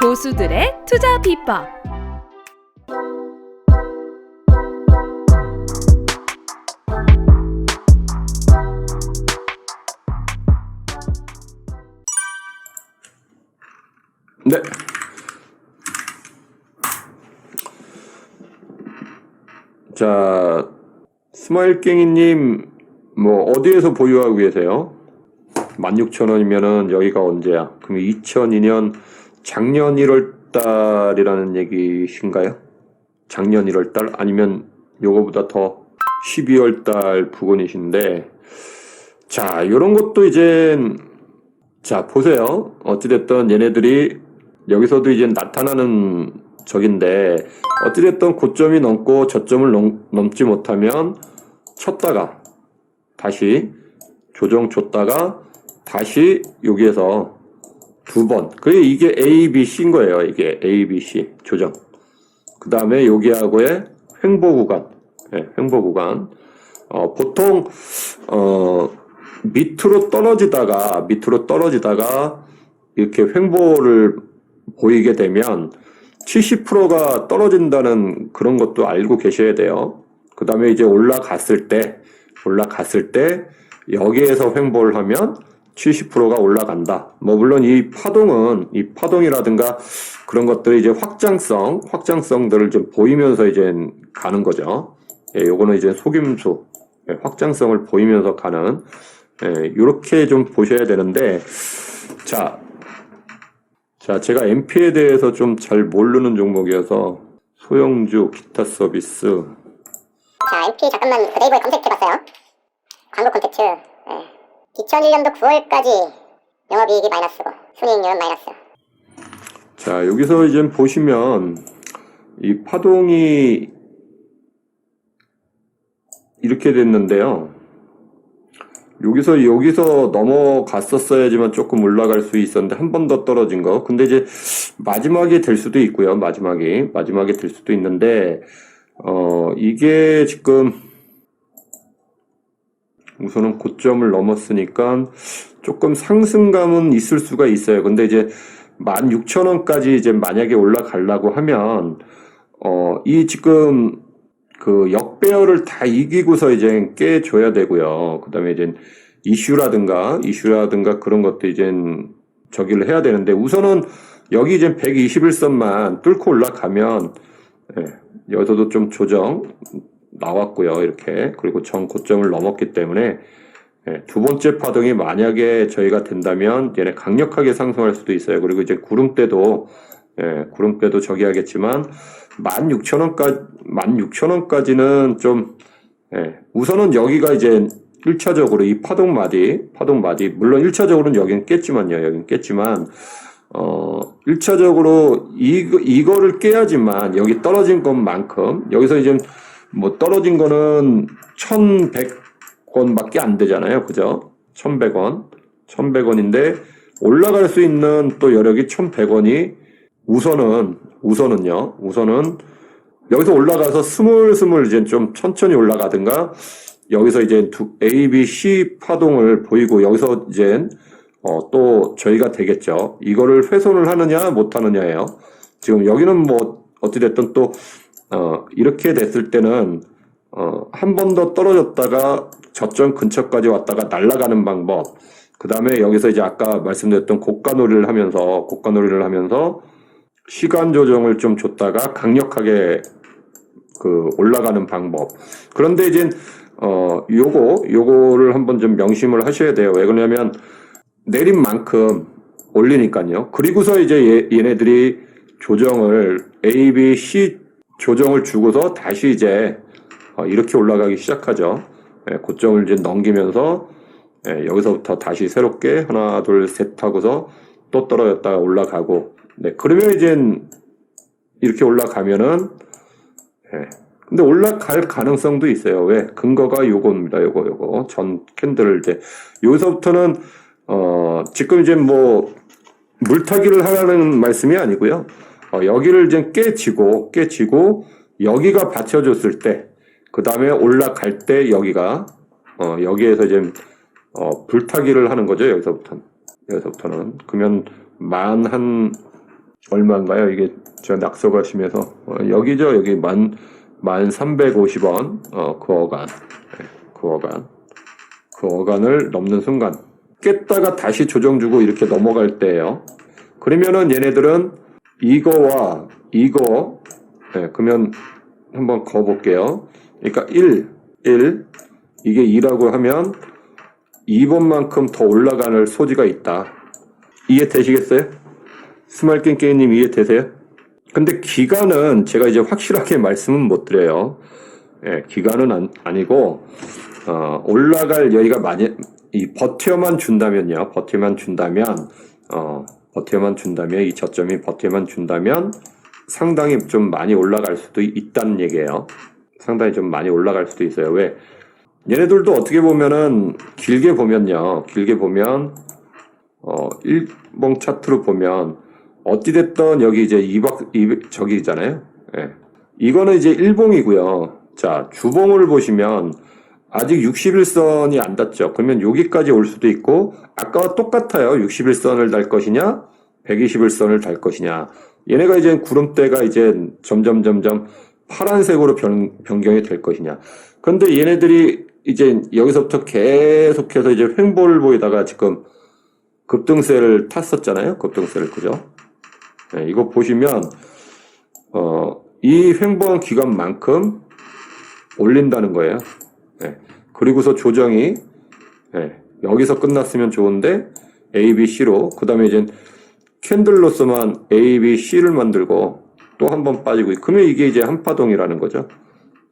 고수들의 투자 비법. 네. 자, 스마일깽이님, 뭐, 어디에서 보유하고 계세요? 16,000원이면은 여기가 언제야? 그럼 2002년 작년 1월 달이라는 얘기신가요? 작년 1월 달? 아니면 요거보다 더 12월 달 부근이신데, 자, 요런 것도 이제, 자, 보세요. 어찌 됐든 얘네들이 여기서도 이제 나타나는 적인데, 어찌 됐든 고점이 넘고 저점을 넘, 넘지 못하면 쳤다가 다시 조정 줬다가 다시 여기에서 두 번. 그게 이게 A, B, C인 거예요. 이게 A, B, C 조정. 그 다음에 여기하고의 횡보 구간. 네, 횡보 구간. 어, 보통 어, 밑으로 떨어지다가 밑으로 떨어지다가 이렇게 횡보를 보이게 되면 70%가 떨어진다는 그런 것도 알고 계셔야 돼요. 그 다음에 이제 올라갔을 때, 올라갔을 때, 여기에서 횡보를 하면 70%가 올라간다. 뭐, 물론 이 파동은, 이 파동이라든가 그런 것들이 이제 확장성, 확장성들을 좀 보이면서 이제 가는 거죠. 예, 요거는 이제 속임수, 예, 확장성을 보이면서 가는, 예, 요렇게 좀 보셔야 되는데, 자, 자, 제가 MP에 대해서 좀 잘 모르는 종목이어서 소형주 기타 서비스 자, MP 잠깐만 그 네이버에 검색해봤어요. 광고 콘텐츠. 예. 2001년도 9월까지 영업이익이 마이너스고 순이익률은 마이너스. 자, 여기서 이제 보시면 이 파동이 이렇게 됐는데요. 여기서 여기서 넘어갔었어야지만 조금 올라갈 수 있었는데 한 번 더 떨어진 거. 근데 이제 마지막에 될 수도 있고요. 마지막이 마지막에 될 수도 있는데 어 이게 지금 우선은 고점을 넘었으니까 조금 상승감은 있을 수가 있어요. 근데 이제 16,000원까지 이제 만약에 올라가려고 하면 어 이 지금 그 역배열을 다 이기고서 이제 깨줘야 되고요. 그다음에 이제 이슈라든가 이슈라든가 그런 것도 이제 저기를 해야 되는데 우선은 여기 이제 121선만 뚫고 올라가면 예, 여기서도 좀 조정 나왔고요. 이렇게 그리고 전 고점을 넘었기 때문에 예, 두 번째 파동이 만약에 저희가 된다면 얘네 강력하게 상승할 수도 있어요. 그리고 이제 구름대도 예, 구름대도 저기 하겠지만 16,000원까지 16,000원까지는 좀 예, 우선은 여기가 이제 1차적으로 이 파동 마디, 파동 마디 물론 1차적으로는 여긴 깼지만요. 여긴 깼지만 어 1차적으로 이 이거를 깨야지만 여기 떨어진 것만큼 여기서 이제 뭐 떨어진 거는 1,100원밖에 안 되잖아요. 그죠? 1,100원. 1,100원인데 올라갈 수 있는 또 여력이 1,100원이 우선은 우선은요. 우선은 여기서 올라가서 스물스물 이제 좀 천천히 올라가든가 여기서 이제 두 A, B, C 파동을 보이고 여기서 이제 어, 또 저희가 되겠죠. 이거를 훼손을 하느냐 못 하느냐예요. 지금 여기는 뭐 어찌됐든 또 어, 이렇게 됐을 때는 어, 한 번 더 떨어졌다가 저점 근처까지 왔다가 날아가는 방법. 그 다음에 여기서 이제 아까 말씀드렸던 고가놀이를 하면서 고가놀이를 하면서 시간 조정을 좀 줬다가 강력하게 그 올라가는 방법. 그런데 이제 어 요거 요거를 한번 좀 명심을 하셔야 돼요. 왜 그러냐면 내린 만큼 올리니까요. 그리고서 이제 얘, 얘네들이 조정을 A, B, C 조정을 주고서 다시 이제 어, 이렇게 올라가기 시작하죠. 예, 고점을 이제 넘기면서 예, 여기서부터 다시 새롭게 하나 둘 셋 하고서 또 떨어졌다가 올라가고 네 그러면 이제 이렇게 올라가면은 예, 근데 올라갈 가능성도 있어요. 왜 근거가 요겁니다. 요거 요거 전 캔들을 이제 여기서부터는 어 지금 이제 뭐 물타기를 하라는 말씀이 아니고요. 어, 여기를 이제 깨지고 깨지고 여기가 받쳐줬을 때 그 다음에 올라갈 때 여기가 어, 여기에서 이제 어, 불타기를 하는 거죠. 여기서부터는. 여기서부터는. 그러면 만 한 얼마인가요? 이게 저 낙서가시면서. 어, 여기죠? 여기 만 만 350원. 어, 그 어간. 네, 그 어간. 그 어간을 넘는 순간. 깼다가 다시 조정 주고 이렇게 넘어갈 때예요. 그러면은 얘네들은 이거와 이거 네, 그러면 한번 거 볼게요. 그러니까 1, 1 이게 2라고 하면 2번만큼 더 올라가는 소지가 있다. 이해되시겠어요? 스마일깽깽이님 이해되세요? 근데 기간은 제가 이제 확실하게 말씀은 못 드려요. 예, 기간은 안, 아니고, 어, 올라갈 여기가 많이, 이 버텨만 준다면요. 버텨만 준다면, 어, 버텨만 준다면, 이 저점이 버텨만 준다면 상당히 좀 많이 올라갈 수도 있다는 얘기예요. 상당히 좀 많이 올라갈 수도 있어요. 왜? 얘네들도 어떻게 보면은 길게 보면요. 길게 보면 어, 일봉 차트로 보면 어찌됐든 여기 이제 2박, 2 저기잖아요. 예. 이거는 이제 일봉이고요. 자, 주봉을 보시면 아직 61선이 안 닿죠. 그러면 여기까지 올 수도 있고 아까와 똑같아요. 61선을 달 것이냐, 121선을 달 것이냐. 얘네가 이제 구름대가 이제 점점 점점 파란색으로 변, 변경이 될 것이냐. 그런데 얘네들이 이제 여기서부터 계속해서 이제 횡보를 보이다가 지금 급등세를 탔었잖아요. 급등세를 그죠? 네, 이거 보시면 어, 이 횡보한 기간만큼 올린다는 거예요. 네, 그리고서 조정이 네, 여기서 끝났으면 좋은데 A, B, C로 그 다음에 이제 캔들로서만 A, B, C를 만들고 또 한 번 빠지고 그러면 이게 이제 한파동이라는 거죠.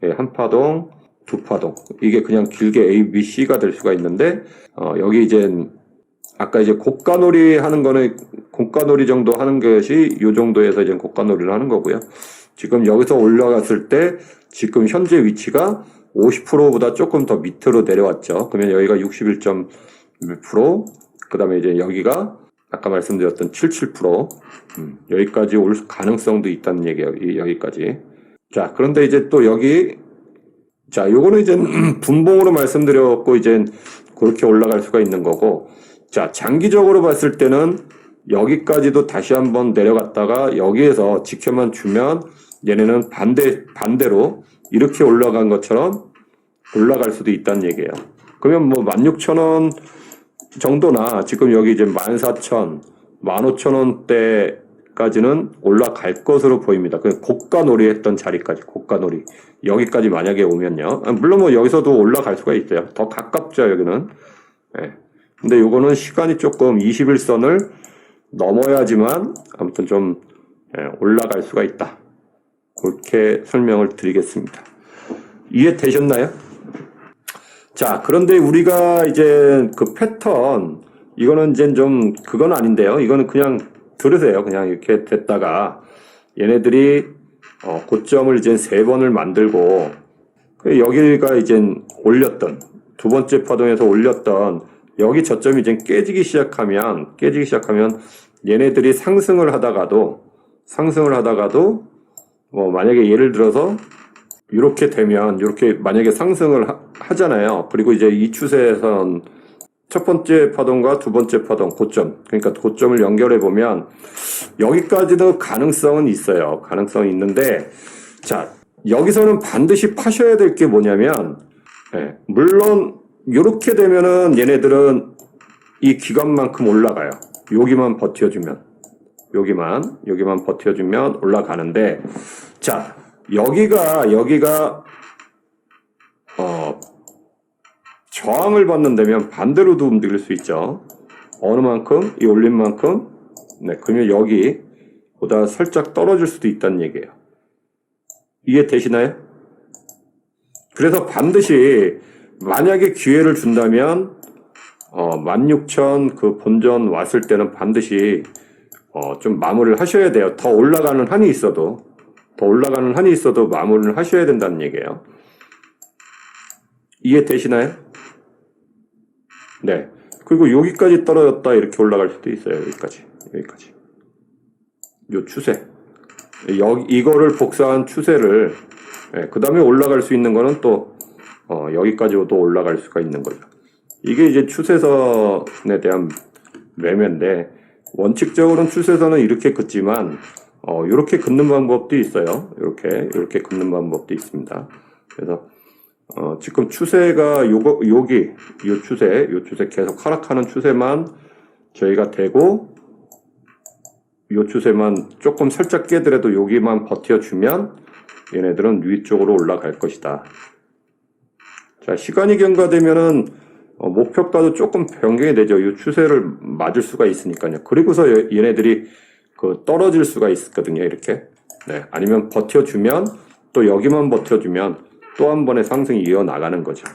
네, 한파동, 두파동 이게 그냥 길게 A, B, C가 될 수가 있는데 어, 여기 이제 아까 이제 고가놀이 하는 거는 고가놀이 정도 하는 것이 요 정도에서 이제 고가놀이를 하는 거고요. 지금 여기서 올라갔을 때 지금 현재 위치가 50%보다 조금 더 밑으로 내려왔죠. 그러면 여기가 61.1%, 그 다음에 이제 여기가 아까 말씀드렸던 77%, 음, 여기까지 올 가능성도 있다는 얘기예요. 이- 여기까지. 자, 그런데 이제 또 여기, 자, 요거는 이제 분봉으로 말씀드렸고, 이제 그렇게 올라갈 수가 있는 거고, 자, 장기적으로 봤을 때는 여기까지도 다시 한번 내려갔다가 여기에서 지켜만 주면 얘네는 반대, 반대로 이렇게 올라간 것처럼 올라갈 수도 있다는 얘기예요. 그러면 뭐 16,000원 정도나 지금 여기 이제 14,000, 15,000원대까지는 올라갈 것으로 보입니다. 그 고가 놀이 했던 자리까지, 고가 놀이. 여기까지 만약에 오면요. 아, 물론 뭐 여기서도 올라갈 수가 있어요. 더 가깝죠, 여기는. 예. 근데 요거는 시간이 조금 21선을 넘어야지만 아무튼 좀 예, 올라갈 수가 있다. 그렇게 설명을 드리겠습니다. 이해되셨나요? 자, 그런데 우리가 이제 그 패턴, 이거는 이제 좀, 그건 아닌데요. 이거는 그냥 들으세요. 그냥 이렇게 됐다가 얘네들이 어, 고점을 이제 세 번을 만들고 그 여기가 이제 올렸던 두 번째 파동에서 올렸던 여기 저점이 이제 깨지기 시작하면 깨지기 시작하면 얘네들이 상승을 하다가도 상승을 하다가도 뭐 만약에 예를 들어서 이렇게 되면 이렇게 만약에 상승을 하, 잖아요 그리고 이제 이 추세에선 첫 번째 파동과 두 번째 파동 고점 그러니까 고점을 연결해 보면 여기까지도 가능성은 있어요. 가능성이 있는데 자 여기서는 반드시 파셔야 될 게 뭐냐면 예, 물론 이렇게 되면은 얘네들은 이 기간만큼 올라가요. 여기만 버텨주면 여기만 여기만 버텨주면 올라가는데 자 여기가 여기가 어 저항을 받는다면 반대로도 움직일 수 있죠. 어느 만큼 이 올린 만큼 네 그러면 여기 보다 살짝 떨어질 수도 있다는 얘기예요. 이해되시나요? 그래서 반드시 만약에 기회를 준다면 어, 16,000 그 본전 왔을 때는 반드시 어, 좀 마무리를 하셔야 돼요. 더 올라가는 한이 있어도 더 올라가는 한이 있어도 마무리를 하셔야 된다는 얘기예요. 이해되시나요? 네. 그리고 여기까지 떨어졌다 이렇게 올라갈 수도 있어요. 여기까지. 여기까지. 요 추세. 여기 이거를 복사한 추세를 그 다음에 올라갈 수 있는 거는 또 어, 여기까지도 올라갈 수가 있는 거죠. 이게 이제 추세선에 대한 매매인데 원칙적으로는 추세선은 이렇게 긋지만 어, 이렇게 긋는 방법도 있어요. 이렇게 이렇게 긋는 방법도 있습니다. 그래서 어, 지금 추세가 요거 여기 요 추세 요 추세 계속 하락하는 추세만 저희가 대고 요 추세만 조금 살짝 깨더라도 여기만 버텨주면 얘네들은 위쪽으로 올라갈 것이다. 자 시간이 경과되면은 어, 목표가도 조금 변경이 되죠. 이 추세를 맞을 수가 있으니까요. 그리고서 얘- 얘네들이 그 떨어질 수가 있거든요. 이렇게. 네. 아니면 버텨주면 또 여기만 버텨주면 또 한 번의 상승이 이어 나가는 거죠.